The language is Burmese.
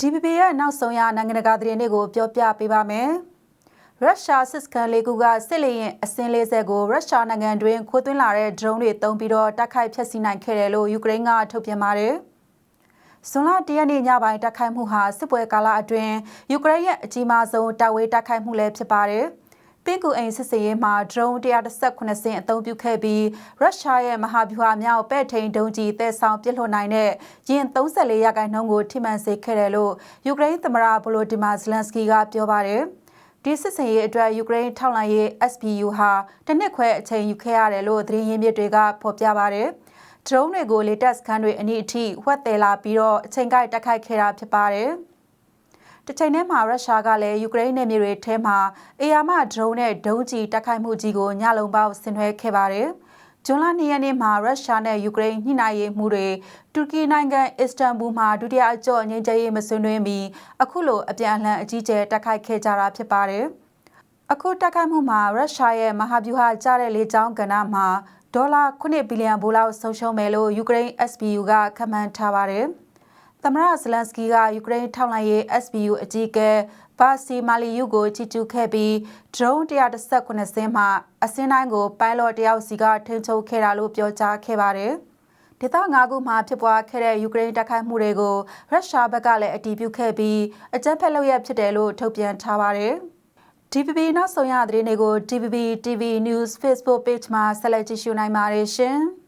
DPP ရဲ့နောက်ဆုံးရနိုင်ငံတကာသတင်းတွေကိုပြောပြပေးပါမယ်။ရုရှားစစ်စကန်လေးခုကစစ်လေရင်အစင်းလေးဆက်ကိုရုရှားနိုင်ငံတွင်ခိုးသွင်းလာတဲ့ drone တွေတုံးပြီးတော့တိုက်ခိုက်ဖျက်ဆီးနိုင်ခဲ့တယ်လို့ယူကရိန်းကထုတ်ပြန်ပါတယ်။ဇွန်လ၁ရက်နေ့ညပိုင်းတိုက်ခိုက်မှုဟာစစ်ပွဲကာလအတွင်းယူကရိန်းရဲ့အကြီးမားဆုံးတပ်ဝေးတိုက်ခိုက်မှုလည်းဖြစ်ပါတယ်။ ပင်ကူအိမ်စစ်စေးရေးမှာ drone 118စင်းအသုံးပြုခဲ့ပြီးရုရှားရဲ့မဟာဗျူဟာမြောက်ပဲ့ထိန်ဒုံးကြီးတဲဆောင်ပစ်လွှတ်နိုင်တဲ့ရင်34ရာခိုင်နှုန်းကိုထိမှန်စေခဲ့တယ်လို့ယူကရိန်းသမ္မတဗလိုဒီမာဇလန်စကီကပြောပါတယ်ဒီစစ်စင်ရေးအတွက်ယူကရိန်းထောက်လှမ်းရေး SBU ဟာတနစ်ခွဲအချိန်ယူခဲ့ရတယ်လို့သတင်းရင်းမြစ်တွေကဖော်ပြပါတယ်။ drone တွေကိုလေတက်စခန်းတွေအနည်းအထိဝှက်တယ်လာပြီးတော့အချိန်ကိုက်တိုက်ခိုက်ခဲ့တာဖြစ်ပါတယ်။ တစ်ချိန်တည်းမှာရုရှားကလည်းယူကရိန်းနယ်မြေတွေထဲမှာအေယာမဒရုန်းနဲ့ဒုံးကျည်တိုက်ခိုက်မှုကြီးကိုညလုံးပေါက်ဆင်နွှဲခဲ့ပါတယ်။ဇွန်လ2ရက်နေ့မှာရုရှားနဲ့ယူကရိန်းညှိနှိုင်းရေးမှုတွေတူရကီနိုင်ငံအစ္စတန်ဘူမှာဒုတိယအကြော့ငြိမ်းချမ်းရေးမဆွေးနွေးမီအခုလိုအပြန်အလှန်အကြီးကျယ်တိုက်ခိုက်ခဲ့ကြတာဖြစ်ပါတယ်။အခုတိုက်ခိုက်မှုမှာရုရှားရဲ့မဟာဗျူဟာကျတဲ့လေကြောင်းကဏ္ဍမှာဒေါ်လာ9ဘီလီယံဘိုးလောက်ဆုံးရှုံးမယ်လို့ယူကရိန်း SBU ကခန့်မှန်းထားပါတယ်။ သမရဇလန်စကီကယူကရိန်းထောက်လှမ်းရေး SBU အကြီးအကဲဘာစီမာလီယုကိုချီကျူးခဲ့ပြီး drone 118စင်းမှအစင်းတိုင်းကို pilot တယောက်စီကထိန်းချုပ်ခဲ့တာလို့ပြောကြားခဲ့ပါတယ်။ဒေသ၅ခုမှာဖြစ်ပွားခဲ့တဲ့ယူကရိန်းတိုက်ခိုက်မှုတွေကိုရုရှားဘက်ကလည်းအတည်ပြုခဲ့ပြီးအကြမ်းဖက်လုပ်ရဖြစ်တယ်လို့ထုတ်ပြန်ထားပါတယ်။ DPP နောက်ဆုံးရသတင်းတွေကို DPP TV News Facebook Page မှာဆက်လက်ကြည့်ရှုနိုင်ပါတယ်ရှင်။